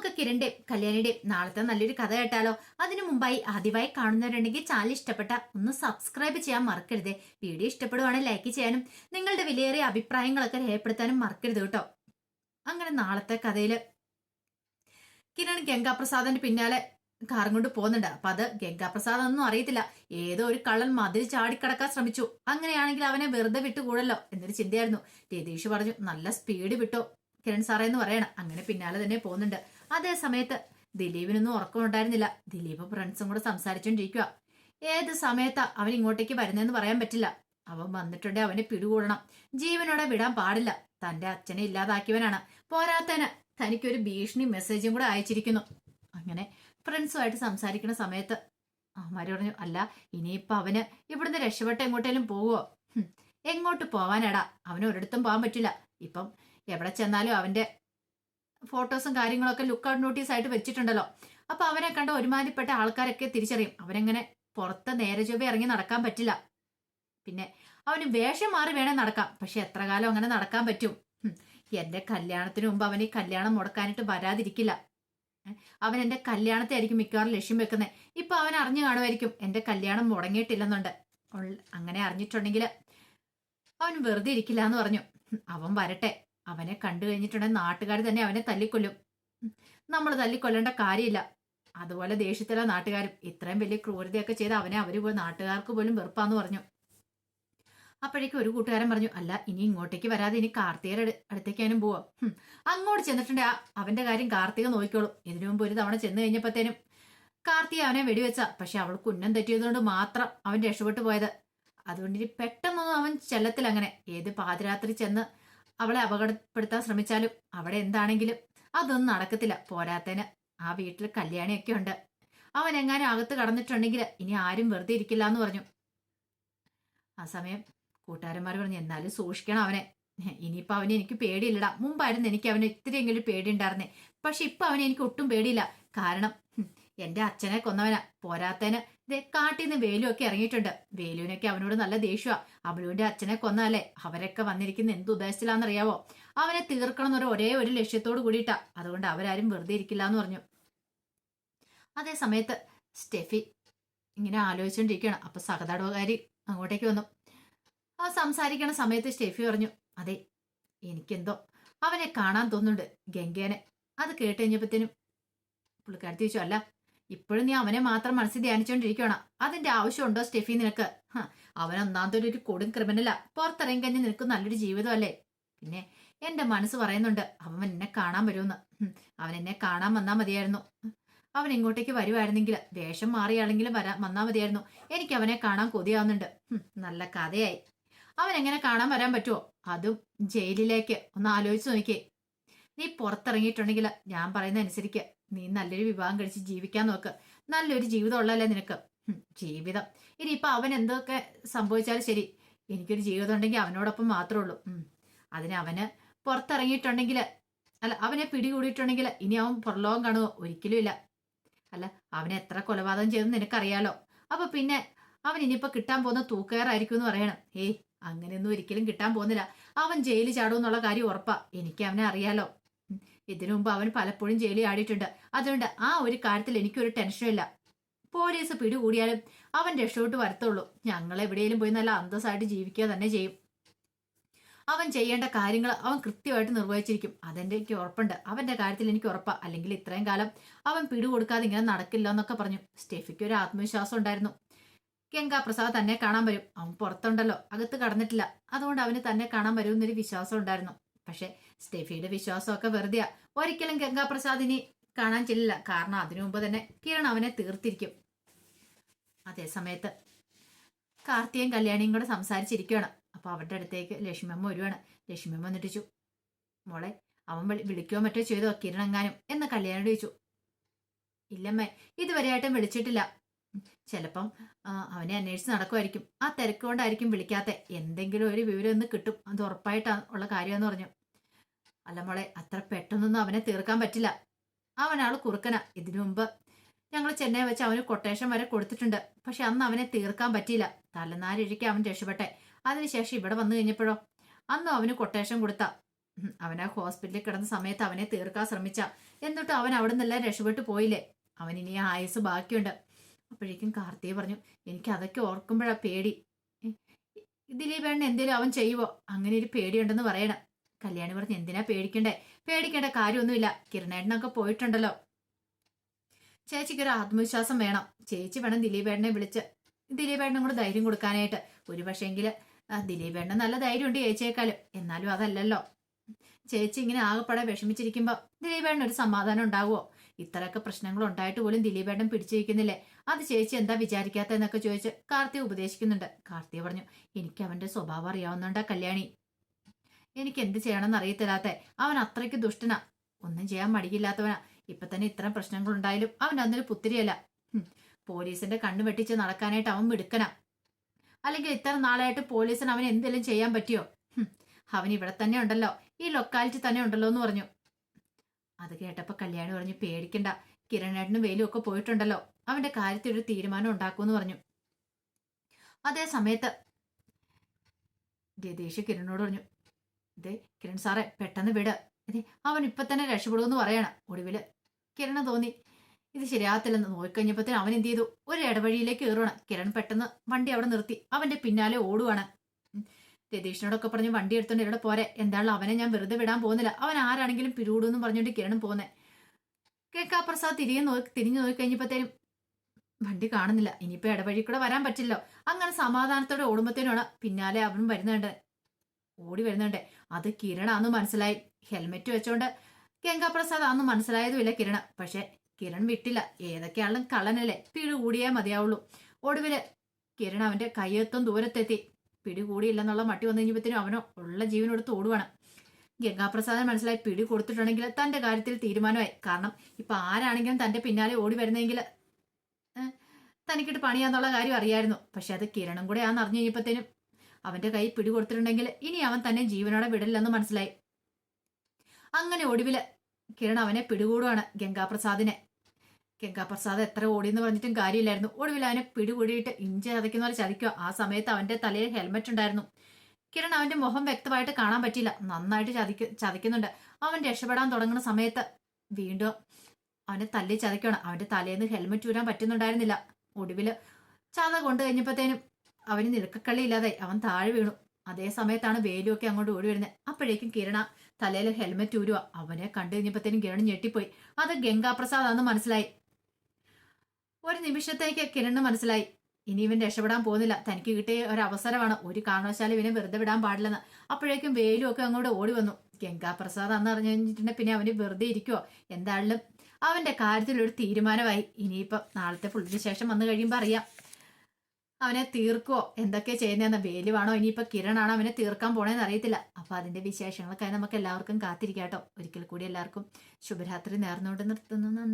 നമുക്ക് കിരണിന്റെയും കല്യാണിയുടെയും നാളത്തെ നല്ലൊരു കഥ കേട്ടാലോ? അതിനു മുമ്പായി ആദ്യമായി കാണുന്നവരുണ്ടെങ്കിൽ ചാനൽ ഇഷ്ടപ്പെട്ട ഒന്ന് സബ്സ്ക്രൈബ് ചെയ്യാൻ മറക്കരുത്. വീഡിയോ ഇഷ്ടപ്പെടുവാണെങ്കിൽ ലൈക്ക് ചെയ്യാനും നിങ്ങളുടെ വിലയേറിയ അഭിപ്രായങ്ങളൊക്കെ രേഖപ്പെടുത്താനും മറക്കരുത് കേട്ടോ. അങ്ങനെ നാളത്തെ കഥയിൽ കിരൺ ഗംഗാപ്രസാദിന്റെ പിന്നാലെ കാറും കൊണ്ട് പോകുന്നുണ്ട്. അപ്പൊ അത് ഗംഗാപ്രസാദ് ഒന്നും അറിയത്തില്ല. ഏതോ ഒരു കള്ളൻ മതിൽ ചാടിക്കടക്കാൻ ശ്രമിച്ചു. അങ്ങനെയാണെങ്കിൽ അവനെ വെറുതെ വിട്ടുകൂടല്ലോ എന്നൊരു ചിന്തയായിരുന്നു. രതീഷ് പറഞ്ഞു നല്ല സ്പീഡ് വിട്ടോ? കിരൺ സാറേ എന്ന് പറയണം. അങ്ങനെ പിന്നാലെ തന്നെ പോകുന്നുണ്ട്. അതേ സമയത്ത് ദിലീപിനൊന്നും ഉറക്കം ഉണ്ടായിരുന്നില്ല. ദിലീപ് ഫ്രണ്ട്സും കൂടെ സംസാരിച്ചോണ്ടിരിക്കുക ഏത് സമയത്താ അവൻ ഇങ്ങോട്ടേക്ക് വരുന്നതെന്ന് പറയാൻ പറ്റില്ല. അവൻ വന്നിട്ടുണ്ടെ അവനെ പിടികൂടണം. ജീവനോടെ വിടാൻ പാടില്ല. തന്റെ അച്ഛനെ ഇല്ലാതാക്കിയവനാണ്. പോരാത്തന് തനിക്കൊരു ഭീഷണി മെസ്സേജും കൂടെ അയച്ചിരിക്കുന്നു. അങ്ങനെ ഫ്രണ്ട്സുമായിട്ട് സംസാരിക്കുന്ന സമയത്ത് അവന്മാര് പറഞ്ഞു അല്ല ഇനിയിപ്പൊ അവന് ഇവിടുന്ന് രക്ഷപ്പെട്ട് എങ്ങോട്ടേലും പോവോ? എങ്ങോട്ട് പോവാനാടാ? അവന് ഒരിടത്തും പോകാൻ പറ്റില്ല. ഇപ്പം എവിടെ ചെന്നാലും അവന്റെ ഫോട്ടോസും കാര്യങ്ങളൊക്കെ ലുക്ക് ഔട്ട് നോട്ടീസ് ആയിട്ട് വെച്ചിട്ടുണ്ടല്ലോ. അപ്പൊ അവനെ കണ്ട ഒരുമാതിരിപ്പെട്ട ആൾക്കാരൊക്കെ തിരിച്ചറിയും. അവനെങ്ങനെ പുറത്ത് നേരെ ചൊവ്വ ഇറങ്ങി നടക്കാൻ പറ്റില്ല. പിന്നെ അവന് വേഷം മാറി വേണേ നടക്കാം പക്ഷെ എത്ര കാലം അങ്ങനെ നടക്കാൻ പറ്റും? എന്റെ കല്യാണത്തിന് മുമ്പ് അവൻ ഈ കല്യാണം മുടക്കാനായിട്ട് വരാതിരിക്കില്ല. അവൻ എന്റെ കല്യാണത്തെ ആയിരിക്കും മിക്കവാറും ലക്ഷ്യം വെക്കുന്നത് ഇപ്പൊ അവൻ അറിഞ്ഞു കാണുമായിരിക്കും. എന്റെ കല്യാണം മുടങ്ങിയിട്ടില്ലെന്നുണ്ട്. അങ്ങനെ അറിഞ്ഞിട്ടുണ്ടെങ്കിൽ അവൻ വെറുതെ ഇരിക്കില്ല എന്ന് പറഞ്ഞു അവൻ വരട്ടെ. അവനെ കണ്ടു കഴിഞ്ഞിട്ടുണ്ടെങ്കിൽ നാട്ടുകാർ തന്നെ അവനെ തല്ലിക്കൊല്ലും. നമ്മൾ തല്ലിക്കൊല്ലേണ്ട കാര്യമില്ല. അതുപോലെ ദേഷ്യത്തിലെ നാട്ടുകാരും. ഇത്രയും വലിയ ക്രൂരതയൊക്കെ ചെയ്ത് അവനെ അവർ നാട്ടുകാർക്ക് പോലും വെറുപ്പാന്ന് പറഞ്ഞു. അപ്പോഴേക്കും ഒരു കൂട്ടുകാരൻ പറഞ്ഞു അല്ല ഇനി ഇങ്ങോട്ടേക്ക് വരാതെ ഇനി കാർത്തികയുടെ അടുത്തേക്കാനും പോവാം. അങ്ങോട്ട് ചെന്നിട്ടുണ്ട് അവന്റെ കാര്യം കാർത്തിക നോക്കിക്കോളും. ഇതിനു മുമ്പ് ഒരു തവണ ചെന്ന് കഴിഞ്ഞപ്പോഴത്തേനും കാർത്തിക അവനെ വെടിവെച്ച. പക്ഷെ അവൾക്ക് ഉന്നം തെറ്റിയതുകൊണ്ട് മാത്രം അവൻ രക്ഷപ്പെട്ടു പോയത്. അതുകൊണ്ട് ഇനി പെട്ടെന്നൊന്നും അവൻ ചെല്ലത്തിൽ അങ്ങനെ. ഏത് പാതിരാത്രി ചെന്ന് അവളെ അപകടപ്പെടുത്താൻ ശ്രമിച്ചാലും അവിടെ എന്താണെങ്കിലും അതൊന്നും നടക്കത്തില്ല പോരാത്തേന് ആ വീട്ടിൽ കല്യാണിയൊക്കെ ഉണ്ട്. അവൻ എങ്ങാനും അകത്ത് കടന്നിട്ടുണ്ടെങ്കിൽ ഇനി ആരും വെറുതെ ഇരിക്കില്ല എന്ന് പറഞ്ഞു. ആ സമയം കൂട്ടുകാരന്മാർ പറഞ്ഞു എന്നാലും സൂക്ഷിക്കണം അവനെ. ഇനിയിപ്പോ അവനെ എനിക്ക് പേടിയില്ലടാ. മുമ്പായിരുന്നു എനിക്ക് അവന് ഇത്തിരിയെങ്കിലും പേടിയുണ്ടായിരുന്നേ പക്ഷെ ഇപ്പൊ അവനെ എനിക്ക് ഒട്ടും പേടിയില്ല. കാരണം എന്റെ അച്ഛനെ കൊന്നവനാ. പോരാത്തേന് ദേ കാട്ടിൽ നിന്ന് വേലുവൊക്കെ ഇറങ്ങിയിട്ടുണ്ട്. വേലുവിനൊക്കെ അവനോട് നല്ല ദേഷ്യമാ അവളുവിന്റെ അച്ഛനെ കൊന്നാലേ അവരൊക്കെ വന്നിരിക്കുന്ന എന്ത് ഉദ്ദേശത്തിലാണെന്നറിയാവോ? അവനെ തീർക്കണം എന്നൊരു ഒരേ ഒരു ലക്ഷ്യത്തോട് കൂടിയിട്ടാ. അതുകൊണ്ട് അവരാരും വെറുതെ ഇരിക്കില്ല എന്ന് പറഞ്ഞു. അതേ സമയത്ത് സ്റ്റെഫി ഇങ്ങനെ ആലോചിച്ചുകൊണ്ടിരിക്കുകയാണ് അപ്പൊ സഹതടവുകാരി അങ്ങോട്ടേക്ക് വന്നു. ആ സംസാരിക്കണ സമയത്ത് സ്റ്റെഫി പറഞ്ഞു അതെ എനിക്കെന്തോ അവനെ കാണാൻ തോന്നുന്നുണ്ട് ഗംഗേനെ. അത് കേട്ട് കഴിഞ്ഞപ്പോഴത്തേനും പുള്ളിക്കാരത്തി ചോദിച്ചു അല്ല ഇപ്പോഴും നീ അവനെ മാത്രം മനസ്സിൽ ധ്യാനിച്ചുകൊണ്ടിരിക്കുകയാണ് അതിന്റെ ആവശ്യമുണ്ടോ സ്റ്റെഫി നിനക്ക്? അവൻ ഒന്നാമത്തെ ഒരു കൊടും ക്രിമിനലാ പുറത്തിറങ്ങി കഴിഞ്ഞ് നിനക്ക് നല്ലൊരു ജീവിതമല്ലേ? പിന്നെ എന്റെ മനസ്സ് പറയുന്നുണ്ട് അവൻ എന്നെ കാണാൻ വരുമെന്ന്. അവൻ എന്നെ കാണാൻ വന്നാൽ മതിയായിരുന്നു. അവൻ ഇങ്ങോട്ടേക്ക് വരുമായിരുന്നെങ്കിൽ വേഷം മാറിയാണെങ്കിലും വരാൻ വന്നാൽ മതിയായിരുന്നു. എനിക്ക് അവനെ കാണാൻ കൊതിയാവുന്നുണ്ട്. നല്ല കഥയായി. അവൻ എങ്ങനെ കാണാൻ വരാൻ പറ്റുമോ അതും ജയിലിലേക്ക്. ഒന്ന് ആലോചിച്ച് നോക്കിയേ. നീ പുറത്തിറങ്ങിയിട്ടുണ്ടെങ്കിൽ ഞാൻ പറയുന്ന അനുസരിക്ക് നീ നല്ലൊരു വിവാഹം കഴിച്ച് ജീവിക്കാൻ നോക്ക്. നല്ലൊരു ജീവിതം ഉള്ളല്ലേ നിനക്ക്? ജീവിതം. ഇനി ഇനിയിപ്പൊ അവൻ എന്തൊക്കെ സംഭവിച്ചാലും ശരി. എനിക്കൊരു ജീവിതം ഉണ്ടെങ്കിൽ അവനോടൊപ്പം മാത്രമേ ഉള്ളൂ. അതിനെ അവന് പുറത്തിറങ്ങിയിട്ടുണ്ടെങ്കിൽ അല്ല അവനെ പിടികൂടിയിട്ടുണ്ടെങ്കിൽ ഇനി അവൻ പുറലോകം കാണുമോ ഒരിക്കലും ഇല്ല. അല്ല അവനെ എത്ര കൊലപാതകം ചെയ്തെന്ന് നിനക്കറിയാലോ? അപ്പൊ പിന്നെ അവൻ ഇനിയിപ്പോ കിട്ടാൻ പോകുന്ന തൂക്കയറായിരിക്കും എന്ന് പറയണം. ഏയ് അങ്ങനെയൊന്നും ഒരിക്കലും കിട്ടാൻ പോകുന്നില്ല. അവൻ ജയിലിൽ ചാടുമെന്നുള്ള കാര്യം ഉറപ്പാ. എനിക്ക് അവനെ അറിയാലോ. ഇതിനു മുമ്പ് അവൻ പലപ്പോഴും ജയിലിൽ ആടിയിട്ടുണ്ട്. അതുകൊണ്ട് ആ ഒരു കാര്യത്തിൽ എനിക്കൊരു ടെൻഷനില്ല പോലീസ് പിടികൂടിയാലും അവൻ രക്ഷോട്ട് വരത്തുള്ളൂ. ഞങ്ങൾ എവിടെയെങ്കിലും പോയി നല്ല അന്തസ്സായിട്ട് ജീവിക്കുക തന്നെ ചെയ്യും. അവൻ ചെയ്യേണ്ട കാര്യങ്ങൾ അവൻ കൃത്യമായിട്ട് നിർവഹിച്ചിരിക്കും. അതെന്റെ എനിക്ക് ഉറപ്പുണ്ട്. അവന്റെ കാര്യത്തിൽ എനിക്ക് ഉറപ്പാ. അല്ലെങ്കിൽ ഇത്രയും കാലം അവൻ പിടികൊടുക്കാതെ ഇങ്ങനെ നടക്കില്ല എന്നൊക്കെ പറഞ്ഞു. സ്റ്റെഫിക്ക് ഒരു ആത്മവിശ്വാസം ഉണ്ടായിരുന്നു. ഗംഗാ പ്രസാദ് തന്നെ കാണാൻ വരും. അവൻ പുറത്തുണ്ടല്ലോ. അകത്ത് കടന്നിട്ടില്ല. അതുകൊണ്ട് അവന് തന്നെ കാണാൻ വരും എന്നൊരു വിശ്വാസം ഉണ്ടായിരുന്നു. പക്ഷെ സ്റ്റെഫിയുടെ വിശ്വാസമൊക്കെ വെറുതെയാ. ഒരിക്കലും ഗംഗാപ്രസാദിനി കാണാൻ ചെല്ലില്ല. കാരണം അതിനു മുമ്പ് തന്നെ കിരൺ അവനെ തീർത്തിരിക്കും. അതേസമയത്ത് കാർത്തിയും കല്യാണിയും കൂടെ സംസാരിച്ചിരിക്കുകയാണ് അപ്പൊ അവരുടെ അടുത്തേക്ക് ലക്ഷ്മിയമ്മ വരുവാണ്. ലക്ഷ്മിയമ്മ നിട്ടിച്ചു മോളെ അവൻ വിളി- വിളിക്കുകയോ മറ്റോ ചെയ്തോ കിരണങ്ങാനും? എന്ന് കല്യാണി ചോദിച്ചു. ഇല്ലമ്മേ ഇതുവരെയായിട്ടും വിളിച്ചിട്ടില്ല. ചിലപ്പം അവനെ അന്വേഷിച്ച് നടക്കുമായിരിക്കും ആ തിരക്ക് കൊണ്ടായിരിക്കും വിളിക്കാത്ത. എന്തെങ്കിലും ഒരു വിവരം ഒന്ന് കിട്ടും. അത് ഉറപ്പായിട്ടാണ് ഉള്ള കാര്യമെന്ന് പറഞ്ഞു. അല്ല മോളെ അത്ര പെട്ടെന്നൊന്നും അവനെ തീർക്കാൻ പറ്റില്ല. അവനാൾ കുറുക്കന ഇതിനു മുമ്പ്. ഞങ്ങൾ ചെന്നൈ വെച്ച് അവന് കൊട്ടേഷൻ വരെ കൊടുത്തിട്ടുണ്ട്. പക്ഷെ അന്ന് അവനെ തീർക്കാൻ പറ്റിയില്ല. തലനാരിഴയ്ക്ക് അവൻ രക്ഷപ്പെട്ടെ. അതിനുശേഷം ഇവിടെ വന്നു കഴിഞ്ഞപ്പോഴോ? അന്നും അവന് കൊട്ടേഷൻ കൊടുത്ത. അവനെ ഹോസ്പിറ്റലിൽ കിടന്ന സമയത്ത് അവനെ തീർക്കാൻ ശ്രമിച്ച. എന്നിട്ട് അവൻ അവിടെ നിന്നെല്ലാം രക്ഷപ്പെട്ടു പോയില്ലേ? അവൻ ഇനി ആയുസ് ബാക്കിയുണ്ട്. അപ്പോഴേക്കും കാർത്തിക പറഞ്ഞു എനിക്ക് അതൊക്കെ ഓർക്കുമ്പോഴാ പേടി. ദിലീപേണ്ണ എന്തേലും അവൻ ചെയ്യുവോ? അങ്ങനെ ഒരു പേടിയുണ്ടെന്ന് പറയണം. കല്യാണി പറഞ്ഞു എന്തിനാ പേടിക്കണ്ടേ? പേടിക്കേണ്ട കാര്യമൊന്നുമില്ല. കിരണേട്ടനൊക്കെ പോയിട്ടുണ്ടല്ലോ. ചേച്ചിക്ക് ഒരു ആത്മവിശ്വാസം വേണം. ചേച്ചി വേണം ദിലീപേട്ടനെ വിളിച്ച്. ദിലീപേട്ടനും കൂടെ ധൈര്യം കൊടുക്കാനായിട്ട്. ഒരു പക്ഷേങ്കിൽ ദിലീപേട്ടന് നല്ല ധൈര്യമുണ്ട് ചേച്ചിയേക്കാളും. എന്നാലും അതല്ലല്ലോ. ചേച്ചി ഇങ്ങനെ ആകെപ്പാടെ വിഷമിച്ചിരിക്കുമ്പോ ദിലീപേട്ടന് ഒരു സമാധാനം ഉണ്ടാവുമോ ഇത്രയൊക്കെ പ്രശ്നങ്ങൾ ഉണ്ടായിട്ട് പോലും ദിലീപേട്ടൻ പിടിച്ചിരിക്കുന്നില്ലേ? അത് ചേച്ചി എന്താ വിചാരിക്കാത്തതെന്നൊക്കെ ചോദിച്ച് കാർത്തി ഉപദേശിക്കുന്നുണ്ട്. കാർത്തി പറഞ്ഞു എനിക്ക് അവന്റെ സ്വഭാവം അറിയാവുന്നുണ്ടാ കല്യാണി. എനിക്ക് എന്ത് ചെയ്യണമെന്ന് അറിയത്തില്ലാത്ത അവൻ അത്രയ്ക്ക് ദുഷ്ടനാ. ഒന്നും ചെയ്യാൻ മടിയില്ലാത്തവനാ. ഇപ്പൊ തന്നെ ഇത്തരം പ്രശ്നങ്ങൾ ഉണ്ടായാലും അവൻ അന്നൊരു പുത്തിരിയല്ല. പോലീസിന്റെ കണ്ണു വെട്ടിച്ച് നടക്കാനായിട്ട് അവൻ മിടുക്കനാ. അല്ലെങ്കിൽ ഇത്ര നാളായിട്ട് പോലീസിന് അവൻ എന്തെങ്കിലും ചെയ്യാൻ പറ്റിയോ? അവൻ ഇവിടെ തന്നെ ഉണ്ടല്ലോ. ഈ ലൊക്കാലിറ്റി തന്നെ ഉണ്ടല്ലോ എന്ന് പറഞ്ഞു. അത് കേട്ടപ്പോ കല്യാണി പറഞ്ഞു പേടിക്കണ്ട. കിരണേട്ടനും വെയിലും ഒക്കെ പോയിട്ടുണ്ടല്ലോ. അവന്റെ കാര്യത്തിൽ ഒരു തീരുമാനം ഉണ്ടാക്കുമെന്ന് പറഞ്ഞു. അതേ സമയത്ത് രതീഷ് കിരണോട് പറഞ്ഞു ഇതേ കിരൺ സാറേ പെട്ടെന്ന് വിട്. ഇതേ അവൻ ഇപ്പൊ തന്നെ രക്ഷപ്പെടുമെന്ന് പറയണം. ഒടുവിൽ കിരണ് തോന്നി ഇത് ശരിയാകത്തില്ലെന്ന് നോക്കിക്കഴിഞ്ഞപ്പോഴത്തേന് അവൻ എന്ത് ചെയ്തു? ഒരു ഇടവഴിയിലേക്ക് കയറുവാണ്. കിരൺ പെട്ടെന്ന് വണ്ടി അവിടെ നിർത്തി. അവന്റെ പിന്നാലെ ഓടുവാണ്. രതീഷിനോടൊക്കെ പറഞ്ഞ് വണ്ടി എടുത്തോണ്ട് ഇവിടെ പോരെ? എന്താണല്ലോ അവനെ ഞാൻ വെറുതെ വിടാൻ പോകുന്നില്ല. അവൻ ആരാണെങ്കിലും പിടികൂടുമെന്ന് പറഞ്ഞുകൊണ്ട് കിരൺ പോന്നെ. കേക്കാ പ്രസാദ് തിരികെ നോക്കി തിരിഞ്ഞു നോക്കിക്കഴിഞ്ഞപ്പോഴത്തേനും വണ്ടി കാണുന്നില്ല. ഇനിയിപ്പോ ഇടവഴി കൂടെ വരാൻ പറ്റില്ലോ അങ്ങനെ സമാധാനത്തോടെ ഓടുമ്പത്തേനാണ് പിന്നാലെ അവൻ വരുന്നുണ്ട് ഓടി വരുന്നുണ്ട്. അത് കിരണാന്ന് മനസ്സിലായി. ഹെൽമെറ്റ് വെച്ചോണ്ട് ഗംഗാപ്രസാദ് ആന്ന് മനസ്സിലായതുമില്ല കിരണ പക്ഷെ കിരൺ വിട്ടില്ല. ഏതൊക്കെയാളും കള്ളനല്ലേ. പിടികൂടിയേ മതിയാവുള്ളൂ. ഒടുവിൽ കിരൺ അവന്റെ കയ്യെത്തും ദൂരത്തെത്തി. പിടികൂടിയില്ലെന്നുള്ള മട്ടി വന്നു കഴിഞ്ഞപ്പോഴത്തേനും അവനോ ഉള്ള ജീവനെടുത്ത് ഓടുവാണ്. ഗംഗാപ്രസാദൻ മനസ്സിലായി പിടി കൊടുത്തിട്ടുണ്ടെങ്കിൽ തന്റെ കാര്യത്തിൽ തീരുമാനമായി. കാരണം ഇപ്പൊ ആരാണെങ്കിലും തന്റെ പിന്നാലെ ഓടി വരുന്നെങ്കിൽ തനിക്കിട്ട് പണിയാന്നുള്ള കാര്യം അറിയായിരുന്നു. പക്ഷെ അത് കിരണും കൂടെ ആന്ന് അറിഞ്ഞു കഴിഞ്ഞപ്പോഴത്തേനും അവന്റെ കൈ പിടികൊടുത്തിട്ടുണ്ടെങ്കിൽ ഇനി അവൻ തന്നെ ജീവനോടെ വിടില്ലെന്ന് മനസ്സിലായി. അങ്ങനെ ഒടുവിൽ കിരൺ അവനെ പിടികൂടുവാണ് ഗംഗാപ്രസാദിനെ. ഗംഗാപ്രസാദ് എത്ര ഓടിയെന്ന് പറഞ്ഞിട്ടും കാര്യമില്ലായിരുന്നു. ഒടുവിൽ അവനെ പിടികൂടിയിട്ട് ഇഞ്ചി ചതയ്ക്കുന്ന പോലെ ചതിക്കുക. ആ സമയത്ത് അവന്റെ തലയിൽ ഹെൽമെറ്റ് ഉണ്ടായിരുന്നു. കിരൺ അവന്റെ മുഖം വ്യക്തമായിട്ട് കാണാൻ പറ്റിയില്ല. നന്നായിട്ട് ചതിക്ക് ചതിക്കുന്നുണ്ട്. അവൻ രക്ഷപ്പെടാൻ തുടങ്ങുന്ന സമയത്ത് വീണ്ടും അവനെ തല്ലി ചതയ്ക്കണം അവന്റെ തലേന്ന് ഹെൽമെറ്റ് ഊരാൻ പറ്റുന്നുണ്ടായിരുന്നില്ല. ഒടുവിൽ ചത കൊണ്ടു കഴിഞ്ഞപ്പോഴത്തേനും അവന് നിലക്കക്കള്ളി ഇല്ലാതെ അവൻ താഴെ വീണു. അതേ സമയത്താണ് വേലുവൊക്കെ അങ്ങോട്ട് ഓടി വരുന്നത് അപ്പോഴേക്കും കിരണ തലയിൽ ഹെൽമെറ്റ് ഊരുക അവനെ കണ്ടു കഴിഞ്ഞപ്പോഴത്തേനും കിരൺ ഞെട്ടിപ്പോയി. അത് ഗംഗാപ്രസാദ് ആണെന്ന് മനസ്സിലായി. ഒരു നിമിഷത്തേക്ക് കിരണ് മനസ്സിലായി. ഇനി ഇവൻ രക്ഷപ്പെടാൻ പോകുന്നില്ല. തനിക്ക് കിട്ടിയ ഒരു അവസരമാണ് ഒരു കാരണവശാലും ഇവനെ വെറുതെ വിടാൻ പാടില്ലെന്ന്. അപ്പോഴേക്കും വേലും ഒക്കെ അങ്ങോട്ട് ഓടി വന്നു. ഗംഗാപ്രസാദ് അന്ന് അറിഞ്ഞു കഴിഞ്ഞിട്ടുണ്ടെങ്കിൽ പിന്നെ അവന് വെറുതെ ഇരിക്കുവോ? എന്തായാലും അവന്റെ കാര്യത്തിലൊരു തീരുമാനമായി. ഇനിയിപ്പം നാളത്തെ ഫുള്ളിന് ശേഷം വന്നു കഴിയുമ്പോൾ അറിയാം. അവനെ തീർക്കുവോ? എന്തൊക്കെ ചെയ്യുന്നതെന്ന് വേലുവാണോ? ഇനിയിപ്പോ കിരണാണോ അവനെ തീർക്കാൻ പോണേന്ന് അറിയത്തില്ല. അപ്പൊ അതിന്റെ വിശേഷങ്ങളൊക്കെ നമുക്ക് എല്ലാവർക്കും കാത്തിരിക്കാട്ടോ ഒരിക്കൽ കൂടി എല്ലാവർക്കും ശുഭരാത്രി നേർന്നുകൊണ്ട് നിർത്തുന്നു.